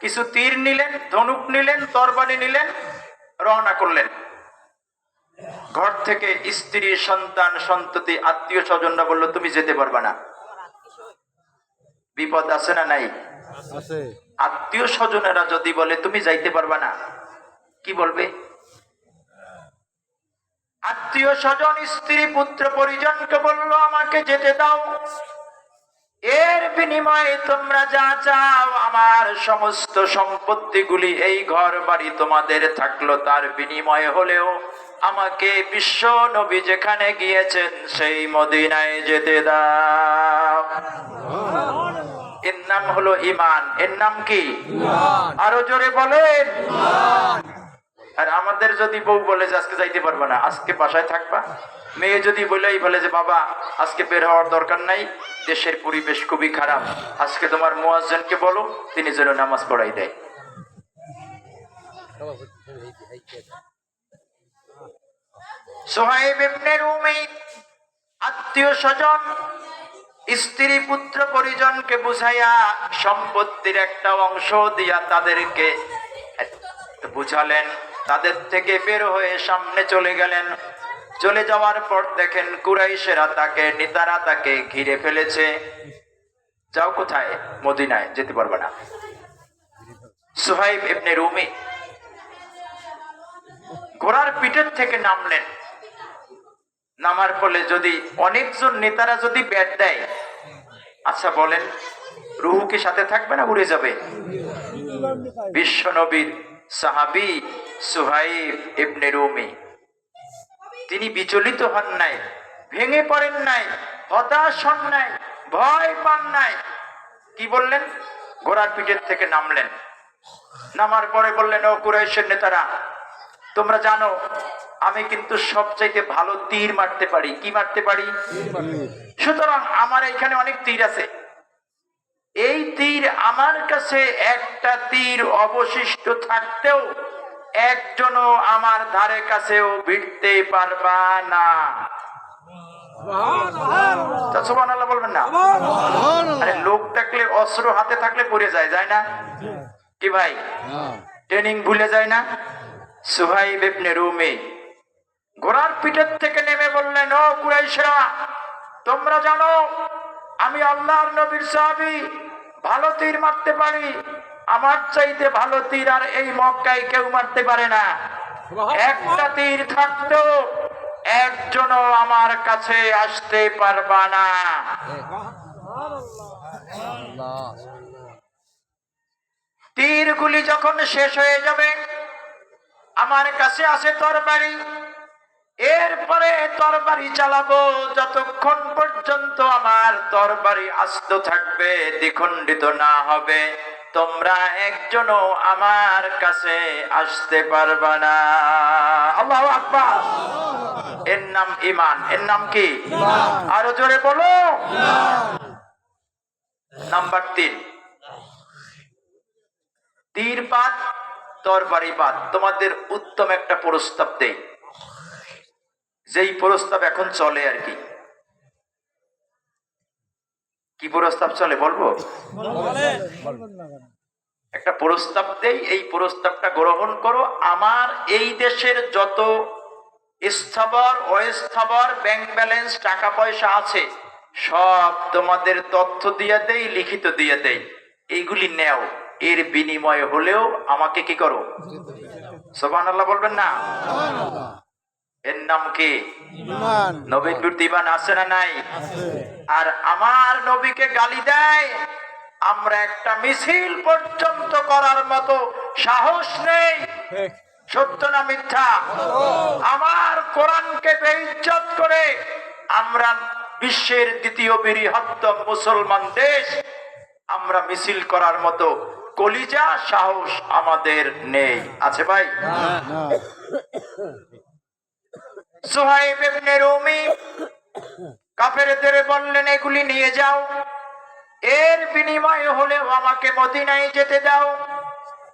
কিছু তীর নিলেন ধনুক নিলেন তরবারি নিলেন রওনা করলেন। ঘর থেকে স্ত্রী সন্তান সন্ততি আত্মীয় স্বজনরা বলল তুমি যেতে পারবা না। বিপদ আছে না নাই? আত্মীয় স্বজনেরা যদি বলে তুমি যাইতে পারবা না কি বলবে? আত্মীয় স্বজন স্ত্রী পুত্র পরিজনকে বলল আমাকে যেতে দাও। এর বিনিময়ে তোমরা যা চাও আমার সমস্ত সম্পত্তিগুলি এই ঘর বাড়ি তোমাদের থাকল। তার বিনিময়ে হলেও আমাকে বিশ্ব নবী যেখানে গিয়েছেন সেই মদিনায় যেতে দাও। এর নাম হলো ইমান এর নাম কি? আরও জোরে বলেন। আর আমাদের যদি বউ বলে যে আজকে যাইতে পারবে না, আজকে বাসায় থাকবা? মেয়ে যদি বলেই বলে যে, বাবা, আজকে বের হওয়ার দরকার নাই, দেশের পরিবেশ খুবই খারাপ। আজকে তোমার মুয়াজ্জিনকে বলো, তিনি যেন নামাজ পড়াই দেয়। আত্মীয় স্বজন, স্ত্রী পুত্র পরিজনকে বুঝাইয়া সম্পত্তির একটা অংশ দিয়া তাদেরকে বুঝালেন। তাদের থেকে বের হয়ে সামনে চলে গেলেন। চলে যাওয়ার পর দেখেন কুরাইশেরা তাকে, নিতারা তাকে ঘিরে ফেলেছে। যাও কোথায়? মদিনায় যেতে পারবে না। সুহাইব ইবনে রুমি ঘোড়ার পিঠের থেকে নামলেন। নামার ফলে যদি অনেকজন নেতারা যদি ব্যাট দেয় আচ্ছা বলেন, রুহু কি সাথে থাকবে না উড়ে যাবে? বিশ্ব নবীর সাহাবি সুহাইব ইবনে রুমি। তিনি বিচলিত হন নাই, ভেঙে পড়েন নাই, হতাশ হন নাই, ভয় পান নাই। কি বললেন? ঘোড়ার পিঠের থেকে নামলেন। নামার পরে বললেন, ও কুরাইশের নেতারা, তোমরা জানো, আমি কিন্তু সবচাইতে ভালো তীর মারতে পারি। কি মারতে পারি? সুতরাং আমার এখানে অনেক তীর আছে। এই তীর আমার কাছে একটা তীর অবশিষ্ট থাকতেও একজনও আমার ধারে কাছেও ভিড়তে পারবা না। বলবেন না? লোক থাকলে, অস্ত্র হাতে থাকলে পড়ে যায় যায় না? কি ভাই? ট্রেনিং ভুলে যায় না? সুহাইব ইবনে রুমি ঘোড়ার পিঠের থেকে নেমে বললেন, ও কুরাইশরা, তোমরা জানো, আমি আল্লাহর নবীর সাহাবি, ভালো তীর মারতে পারি আমার চাইতে ভালো তীর আর এই মক্কায় কেউ মারতে পারে না। একটা তীর থাকতো একজনও আমার কাছে আসতে পারবা না। তীরগুলি যখন শেষ হয়ে যাবে আমার কাছে আছে তরবারি। এরপরে তরবারি চালাবো যতক্ষণ পর্যন্ত আমার তরবারি আস্ত থাকবে দ্বিখণ্ডিত না হবে। তোমরা একজনও আমার কাছে আসতে পারবা না। আল্লাহ আকবার। এর নাম ইমান এর নাম কি? আরও জোরে বলো। নাম্বার তিন। তীর পাত তরবারি পাত তোমাদের উত্তম একটা প্রস্তাব দেই। যেই প্রস্তাব এখন চলে আর কি। কি প্রস্তাব চলে বলব? একটা প্রস্তাব দেই, এই প্রস্তাবটা গ্রহণ করো। আমার এই দেশের যত স্থাবর, অস্থাবর ব্যাংক ব্যালেন্স টাকা পয়সা আছে, সব তোমাদের তথ্য দিয়ে দেই, লিখিত দিয়ে দেই। এইগুলি নেও। এর বিনিময়ে হলেও আমাকে কি করো? সোবান আল্লাহ বলবেন না? এর নাম কি? নবীন বিমান আছে না নাই? আর আমার নবীকে গালি দেয় আমরা একটা মিছিল পর্যন্ত করার মতো সাহস নেই। সত্য না মিথ্যা? আমার কোরআনকে বেইজ্জত করে আমরা বিশ্বের দ্বিতীয় বৃহত্তম মুসলমান দেশ আমরা মিছিল করার মতো কলিজা সাহস আমাদের নেই। আছে ভাই? কাফেরদের বললেন, এগুলি নিয়ে যাও। এর বিনিময়ে হলেও আমাকে মদিনায় যেতে দাও।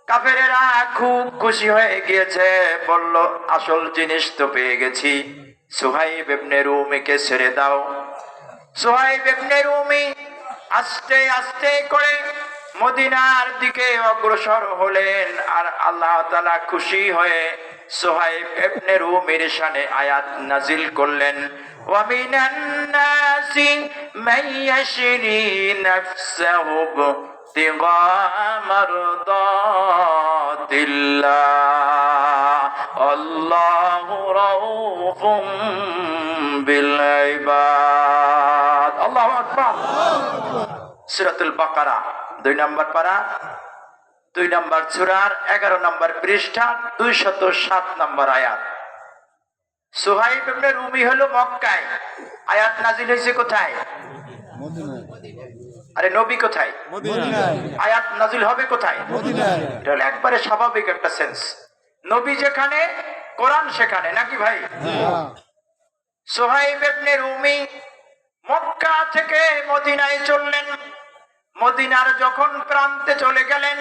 কাফেরেরা খুব খুশি হয়ে গিয়েছে। বলল, আসল জিনিস তো পেয়ে গেছি। রুমিকে ছেড়ে দাও। সুহাইব ইবনে রুমি আস্তে আস্তে করে মদিনার দিকে অগ্রসর হলেন আর আল্লাহ তালা খুশি হয়ে সোহাইব এবনে রুমের শানে আয়াত নাজিল করলেন ومن الناس من يشري نفسه ابتغاء مرضات الله الله رؤوف بالعباد الله أكبر সুরাতুল বাকারা দুই নম্বর পারা দুই নম্বর সুরার এগারো নম্বর পৃষ্ঠা দুই শত সাত নম্বর আয়াত। সুহাইব রুমি হলো মক্কায়। আয়াত নাজিল হয়েছে কোথায়? আরে নবী কোথায়? আয়াত নাজিল হবে কোথায়? মদিনায়। এটা হলো একবারে স্বাভাবিক একটা সেন্স নবী যেখানে কোরআন সেখানে নাকি ভাই? হ্যাঁ। সোহাইব ইবনে রুমি মক্কা থেকে মদিনায় চললেন। মদিনার যখন প্রান্তে চলে গেলেন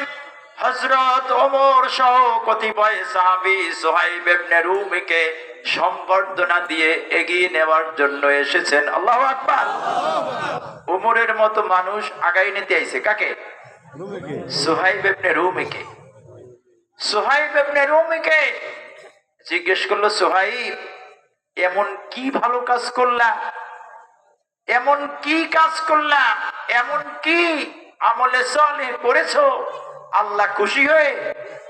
হযরত ওমর সহ কতিপয় সাহাবী সোহাইব রুমিকে সম্বর্ধনা দিয়ে এগিয়ে নেওয়ার জন্য এসেছেন। আল্লাহু আকবার। ওমরের মতো মানুষ আগাই নিতে আইছে। কাকে? সোহাইব রুমিকে। সোহাইব রুমিকে জিজ্ঞেস করল সোহাইব এমন কি ভালো কাজ করলা? এমন কি কাজ করলা? এমন কি আমলে চলে করেছ আল্লাহ খুশি হয়ে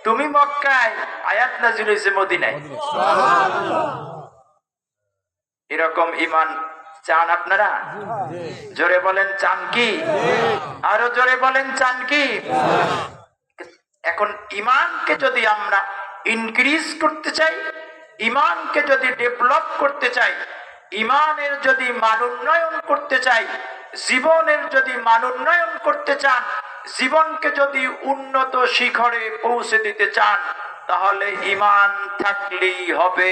তুমি মক্কায় আয়াত নাজিল হয়েছে মদিনায়। এরকম ইমান চান আপনারা? জোরে বলেন চান কি? আরও জোরে বলেন চান কি? এখন ইমানকে যদি আমরা ইনক্রিজ করতে চাই ইমানকে যদি ডেভেলপ করতে চাই ইমানের যদি মান উন্নয়ন করতে চাই জীবনের যদি মান উন্নয়ন করতে চান জীবনকে যদি উন্নত শিখরে পৌঁছে দিতে চান তাহলে ইমান থাকলেই হবে।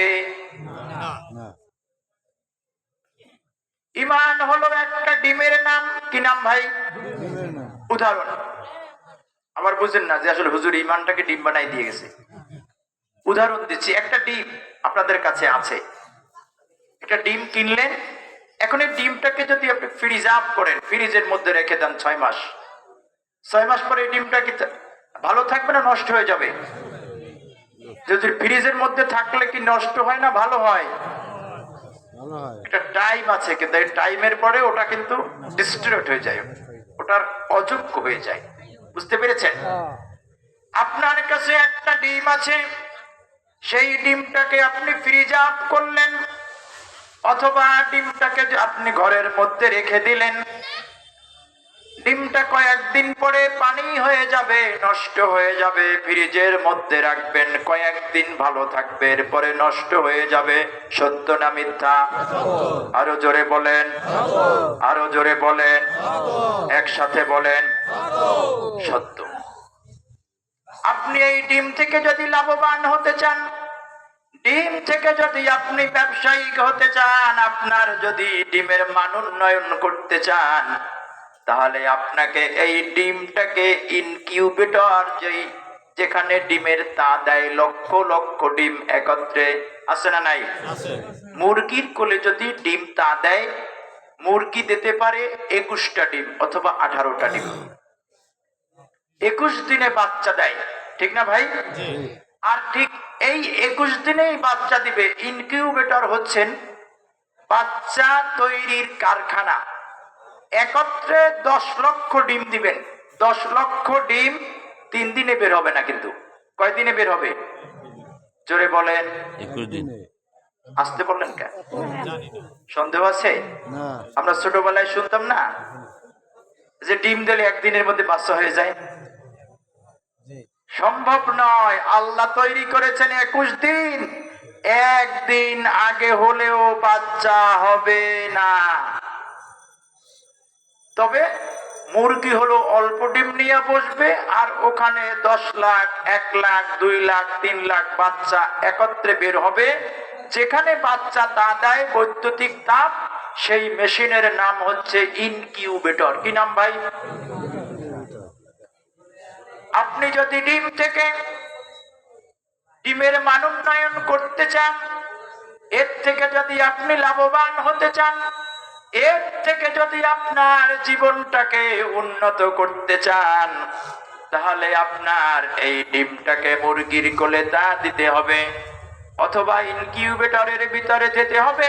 ইমান হলো একটা ডিমের নাম। কি নাম ভাই? উদাহরণ। আবার বুঝেন না যে আসলে হুজুর ইমানটাকে ডিম বানাই দিয়ে গেছে। উদাহরণ দিচ্ছি একটা ডিম আপনাদের কাছে আছে। একটা ডিম কিনলেন এখন এই ডিমটাকে যদি আপনি ফ্রিজ আপ করেন ফ্রিজের মধ্যে রেখে দেন ছয় মাস। ছয় মাস পরে এই ডিমটা কি ভালো থাকবে না নষ্ট হয়ে যাবে? যদি ফ্রিজের মধ্যে থাকলে কি নষ্ট হয় না? ভালো হয়। হয়। একটা টাইম আছে কিন্তু এই টাইমের পরে ওটা কিন্তু ডিস্ট্রিবিউট হয়ে যায়। ওটার অযোগ্য হয়ে যায়। বুঝতে পেরেছেন? আপনার কাছে একটা ডিম আছে। সেই ডিমটাকে আপনি ফ্রিজ আপ করলেন অথবা ডিমটাকে আপনি ঘরের মধ্যে রেখে দিলেন। ডিমটা কয়েকদিন পরে পানি হয়ে যাবে, নষ্ট হয়ে যাবে, ফ্রিজের মধ্যে রাখবেন, কয়েকদিন ভালো থাকবে, এরপরে নষ্ট হয়ে যাবে, সত্য না মিথ্যা? আরও জোরে বলেন, আরও জোরে বলেন, একসাথে বলেন, সত্য। আপনি এই ডিম থেকে যদি লাভবান হতে চান, ডিম থেকে যদি আপনি ব্যবসায়িক হতে চান, আপনার যদি ডিমের মান উন্নয়ন করতে চান তাহলে আপনাকে এই ডিমটাকে ইনকিউবেটর যেই যেখানে ডিমের তা দেয় লক্ষ লক্ষ ডিম একত্রে। আছে না নাই? মুরগির কোলে যদি ডিম তা দেয় মুরগি দিতে পারে একুশটা ডিম অথবা আঠারোটা ডিম। একুশ দিনে বাচ্চা দেয় ঠিক না ভাই? আর ঠিক এই একুশ দিনেই বাচ্চা দিবে। ইনকিউবেটর হচ্ছেন বাচ্চা তৈরির কারখানা। একত্রে দশ লক্ষ ডিম দিবেন। দশ লক্ষ ডিম তিন দিনে বের হবে না কিন্তু। কয় দিনে বের হবে? জোরে বলেন। আসতে বললেন কেন? সন্দেহ আছে? আমরা ছোটবেলায় শুনতাম না যে ডিম দিলে একদিনের মধ্যে বাচ্চা হয়ে যায়? সম্ভব নয়। আল্লাহ তৈরি করেছেন একুশ দিন। একদিন আগে হলেও বাচ্চা হবে না। তবে মুরগি হলো অল্প ডিম নিয়ে বসবে আর ওখানে দশ লাখ, এক লাখ, দুই লাখ, তিন লাখ বাচ্চা একত্রে বের হবে। যেখানে বাচ্চা তা দেয় বৈদ্যুতিক তাপ, সেই মেশিনের নাম হচ্ছে ইনকিউবেটর। কি নাম ভাই? আপনি যদি ডিম থেকে ডিমের মান উন্নয়ন করতে চান, এর থেকে যদি আপনি লাভবান হতে চান এর থেকে যদি আপনার জীবনটাকে উন্নত করতে চান, তাহলে আপনার এই ডিমটাকে মুরগির কোলে তা দিতে হবে অথবা ইনকিউবেটরের ভিতরে যেতে হবে।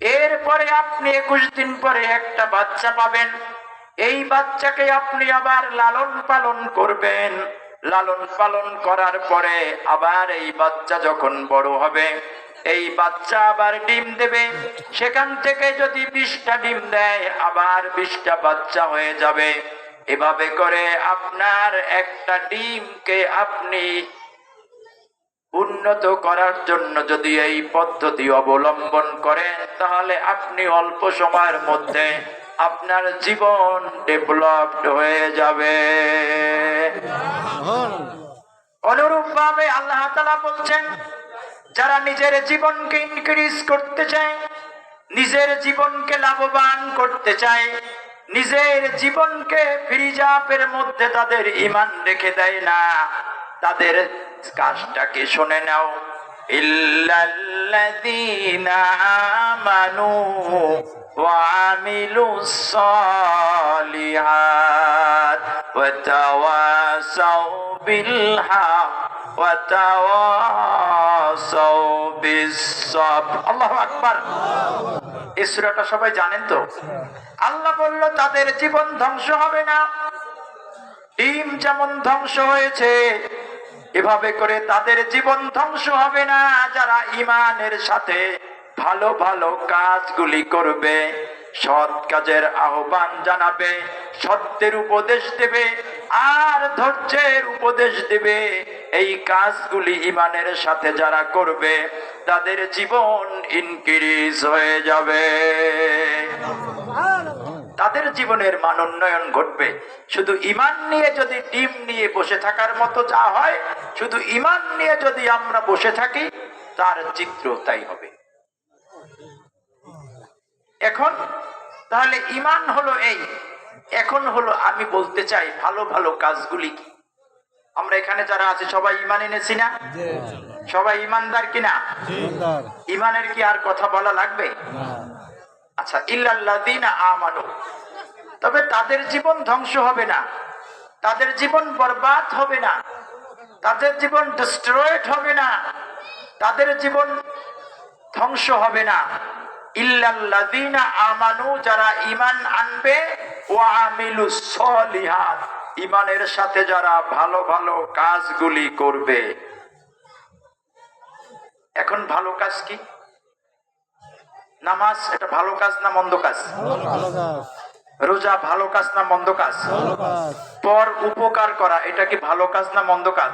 এরপরে আপনি একুশ দিন পরে একটা বাচ্চা পাবেন। এই বাচ্চাকে আপনি আবার লালন পালন করবেন। লালন পালন করার পরে আবার এই বাচ্চা যখন বড় হবে এই বাচ্চা আবার ডিম দেবে। সেখান থেকে যদি বিশটা ডিম দেয় আবার বিশটা বাচ্চা হয়ে যাবে। এভাবে করে আপনার একটা ডিমকে আপনি উন্নত করার জন্য যদি এই পদ্ধতি অবলম্বন করেন তাহলে আপনি অল্প সময়ের মধ্যে আপনার জীবন ডেভেলপড হয়ে যাবে। অনুরূপ ভাবে আল্লাহ তালা বলছেন যারা নিজের জীবনকে ইনক্রিজ করতে চায়, নিজের জীবনকে লাভবান করতে চায়, নিজের জীবনকে ফ্রিজাপের মধ্যে তাদের ইমান রেখে দেয় না, তাদের কাজটাকে শুনে নাও। ইল্লাল্লাযীনা আমানু ওয়া এই সবাই জানেন তো? আল্লাহ বলল, তাদের জীবন ধ্বংস হবে না। ডিম যেমন ধ্বংস হয়েছে, এভাবে করে তাদের জীবন ধ্বংস হবে না। যারা ইমানের সাথে ভালো ভালো কাজগুলি করবে সৎ কাজের আহ্বান জানাবে, সত্যের উপদেশ দেবে, আর ধৈর্যের উপদেশ দেবে। এই কাজগুলি ইমানের সাথে যারা করবে, তাদের জীবন ইনক্রিজ হয়ে যাবে। তাদের জীবনের মান উন্নয়ন ঘটবে। শুধু ইমান নিয়ে যদি ডিম নিয়ে বসে থাকার মতো যা হয়, শুধু ইমান নিয়ে যদি আমরা বসে থাকি, তার চিত্র তাই হবে। এখন? তাহলে ইমান হলো এই এখন হলো আমি বলতে চাই ভালো ভালো কাজগুলি কি? আমরা এখানে যারা আছে সবাই ইমান এনেছি না? সবাই ইমানদার কিনা ইমানের কি আর কথা বলা লাগবে? আচ্ছা ইল্লাল্লাযীনা আমানু। তবে তাদের জীবন ধ্বংস হবে না। তাদের জীবন বরবাদ হবে না। তাদের জীবন ডিস্ট্রয়েড হবে না। তাদের জীবন ধ্বংস হবে না। ইল্লাল্লাযীনা আমানু যারা ঈমান আনবে ওয়া আমিলুস সলিহাত ঈমানের সাথে যারা ভালো ভালো কাজগুলি করবে। এখন ভালো কাজ কি? নামাজ এটা ভালো কাজ না মন্দ কাজ? রোজা ভালো কাজ না মন্দ কাজ? কাজ। পর উপকার করা এটা কি ভালো কাজ না মন্দ কাজ।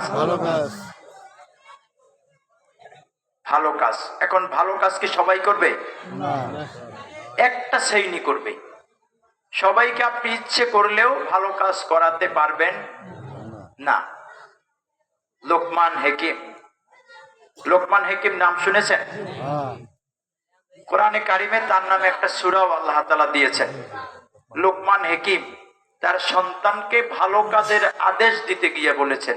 ভালো কাজ। এখন ভালো কাজ কি সবাই করবে? একটা শ্রেণি করবে। সবাইকে আপনি ইচ্ছে করলেও ভালো কাজ করাতে পারবেন না। লোকমান হেকিম। লোকমান হেকিম নাম শুনেছেন? হ্যাঁ। কোরআনে কারিমে তার নামে একটা সুরাও আল্লাহ তালা দিয়েছেন। লোকমান হেকিম তার সন্তানকে ভালো কাজের আদেশ দিতে গিয়ে বলেছেন।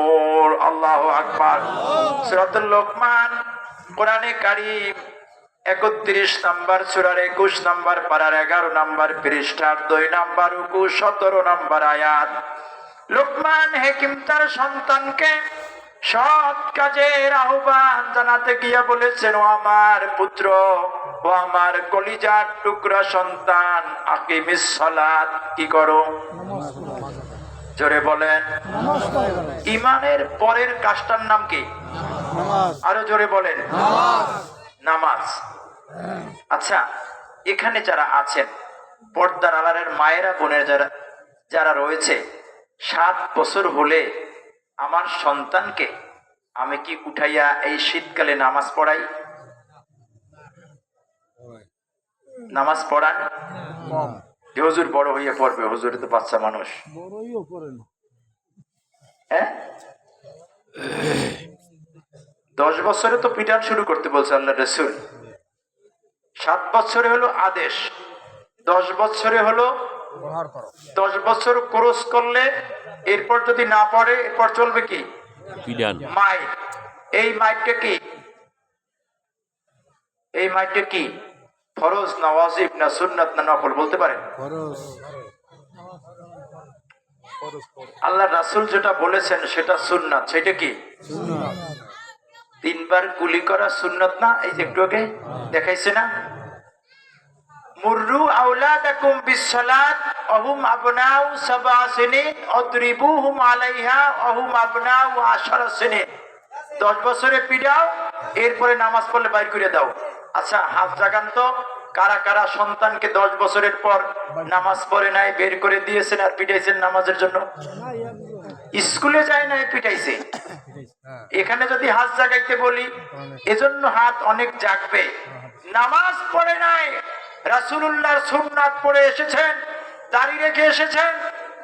আল্লাহু সূরাতুল লোকমান, কোরআনে কারীম, একত্রিশ নাম্বার একুশ নাম্বার, পাড়ার এগারো নাম্বার পৃষ্ঠার দুই নাম্বার সতেরো নাম্বার আয়াত। লোকমান হেকিম তার সন্তানকে সৎ কাজের আহ্বান জানাতে গিয়া বলেছেন, ও আমার পুত্র, ও আমার কলিজার টুকরা সন্তান, আকিমিস সালাত, কি করো? জোরে বলেন। ইমানের পরের কাজটার নাম কি? আরও জোরে বলেন। নামাজ। আচ্ছা এখানে যারা আছেন পর্দার আলারের মায়েরা বোনের যারা যারা রয়েছে সাত বছর হলে আমার সন্তানকে আমি কি উঠাইয়া এই শীতকালে নামাজ পড়াই? নামাজ পড়ান? যে হুজুর বড় হইয়া পড়বে হুজুরে তো বাচ্চা মানুষ। বড়ইও করে না। হ্যাঁ? দশ বছরে তো পিটান শুরু করতে বলছে আল্লাহ রসুল। সাত বছরে হলো আদেশ দশ বছরে হলো দশ বছর ক্রস করলে এরপর যদি না পড়ে এরপর চলবে কি? মাইট। এই মাইটটা কি? এই মাইটটা কি? ফরজ না ওয়াজিব না সুন্নাত না নফল বলতে পারেন? আল্লাহ রাসূল যেটা বলেছেন সেটা সুন্নাত সেটা কি? তিনবার গুলি করা সুন্নত না? এই যে একটু আগে দেখাইছে না? মুররু আওলাদাকুম বিসসালাত অহুম আবনাউ সাবা সিনিন অদ্রিবুহুম আলাইহা অহুম আবনাউ আশারা সিনিন। দশ বছরে পিড়াও এরপরে নামাজ পড়লে বাইর করে দাও। আচ্ছা হাত জাগান তো। কারা কারা সন্তানকে দশ বছরের পর নামাজ পড়ে নাই, বের করে দিয়েছেন আর পিটাইছেন নামাজের জন্য? স্কুলে যায় নাই, পিটাইছে। এখানে যদি হাত জাগাইতে বলি, এজন্য হাত অনেক জাগবে। নামাজ পড়ে নাই, রাসূলুল্লাহর সুন্নাত পড়ে এসেছেন, দাড়ি রেখে এসেছেন,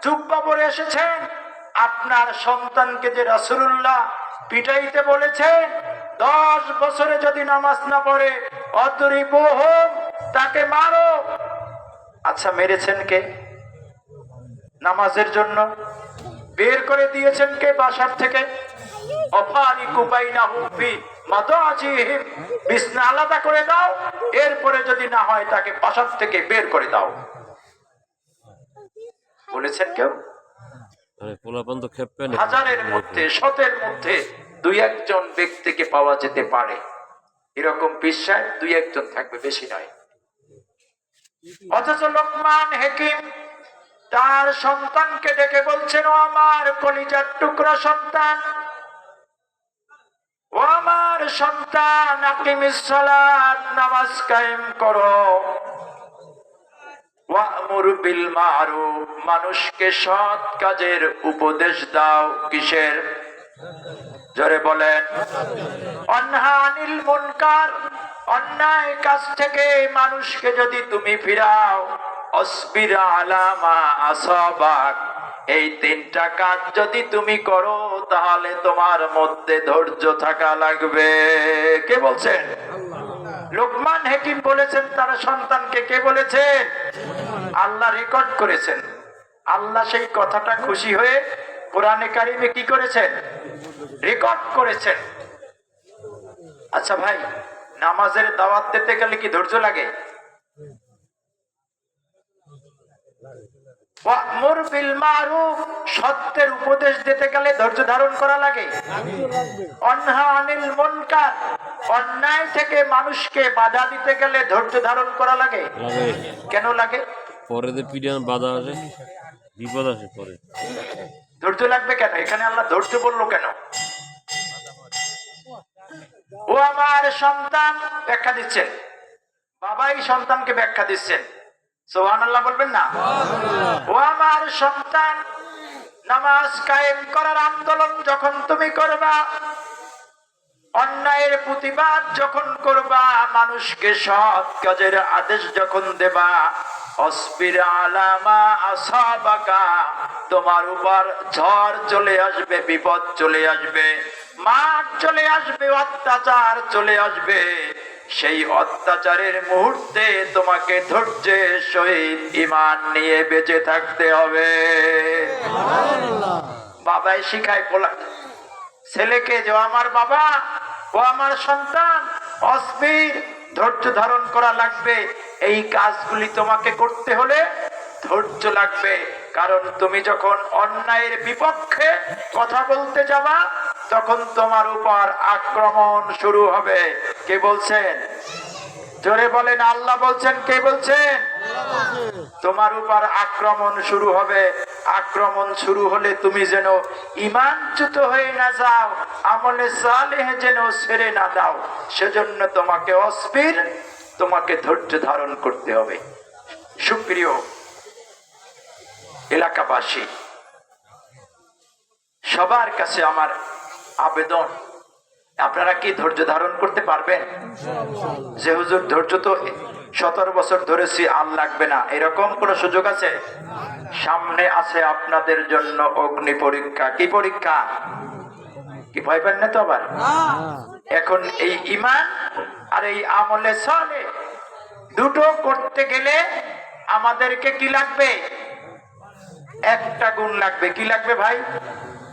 জুব্বা পরে এসেছেন। আপনার সন্তানকে যে রাসূলুল্লাহ পিটাইতে বলেছেন দশ বছরে যদি নামাজ না পড়ে অতরিবহম তাকে মারো। আচ্ছা মেরেছেন কে? নামাজের জন্য বের করে দিয়েছেন কে বাসার থেকে? বিছনা আলাদা করে দাও এরপরে যদি না হয় তাকে বাসার থেকে বের করে দাও। বলেছেন কেউ? হাজারের মধ্যে শতের মধ্যে। দুই একজন ব্যক্তিকে পাওয়া যেতে পারে। এরকম বিশ্বাস দুই একজন থাকবে, বেশি নয়। অথচ লোকমান হেকিম তার সন্তানকে ডেকে বলছেন, ও আমার কলিজার টুকরা সন্তান, ও আমার সন্তান নামাজ কায়েম করো। মানুষকে সৎ কাজের উপদেশ দাও। কিসের? জোরে বলেন। অনহানিল মুনকার, অন্যায় কাজ থেকে মানুষকে যদি তুমি ফিরাও এই তিনটা কাজ যদি তুমি করো, তাহলে তোমার মধ্যে ধৈর্য থাকা লাগবে। কে বলছেন? লোকমান হেকিম বলেছেন, তার সন্তানকে কে বলেছেন? আল্লাহ রেকর্ড করেছেন। আল্লাহ সেই কথাটা খুশি হয়ে কোরআনে কারিমে কি করেছেন? রেকর্ড করেছেন। আচ্ছা ভাই নামাজের দাওয়াত দিতে গেলে কি ধৈর্য লাগে? সত্যের উপদেশ দিতে গেলে ধৈর্য ধারণ করা লাগে। মুনকার অন্যায় থেকে মানুষকে বাধা দিতে গেলে ধৈর্য ধারণ করা লাগে। লাগে। কেন লাগে? পরে বাধা আসে বিপদ আসে পরে। ধৈর্য লাগবে কেন? এখানে আল্লাহ ধৈর্য বলল কেন? ও আমার সন্তান ব্যাখ্যা দিচ্ছেন। বাবাই সন্তানকে ব্যাখ্যা দিচ্ছেন। সোহান আল্লাহ বলবেন না? ও আমার সন্তান, নামাজ কায়েম করার আন্দোলন যখন তুমি করবা, অন্যায়ের প্রতিবাদ যখন করবা, মানুষকে সৎ কাজের আদেশ যখন দেবা অসবির তোমার উপর ঝড় চলে আসবে, বিপদ চলে আসবে, মাঠ চলে আসবে, অত্যাচার চলে আসবে। সেই অত্যাচারের মুহূর্তে তোমাকে ধৈর্যের সহিত ইমান নিয়ে বেঁচে থাকতে হবে। বাবাই শিখায় বলা ছেলেকে যে আমার বাবা, ও আমার সন্তান অস্থির ধৈর্য ধারণ করা লাগবে। এই কাজগুলি তোমাকে করতে হলে ধৈর্য লাগবে। কারণ তুমি যখন অন্যায়ের বিপক্ষে কথা বলতে যাবা, তখন তোমার উপর আক্রমণ শুরু হবে। কে বলছেন? জোরে বলেন, আল্লাহ বলছেন, কে বলছেন? তোমার উপর আক্রমণ শুরু হবে। আক্রমণ শুরু হলে তুমি যেন ইমানচ্যুত হয়ে না যাও, আমলে সালেহ যেন ছেড়ে না দাও। সেজন্য তোমাকে অস্থির, তোমাকে ধৈর্য ধারণ করতে হবে। সুপ্রিয় এলাকাবাসী, সবার কাছে আমার আবেদন, আপনারা কি ধৈর্য ধারণ করতে পারবেন? যে হুজুর ধৈর্য তো সতেরো বছর ধরেছি আর লাগবে না। এরকম কোন সুযোগ আছে? সামনে আছে আপনাদের জন্য অগ্নি পরীক্ষা। কি পরীক্ষা? কি ভয় পান না তো আবার? এখন এই ইমান আর এই আমলে চলে দুটো করতে গেলে আমাদেরকে কি লাগবে? একটা গুণ লাগবে। কি লাগবে ভাই?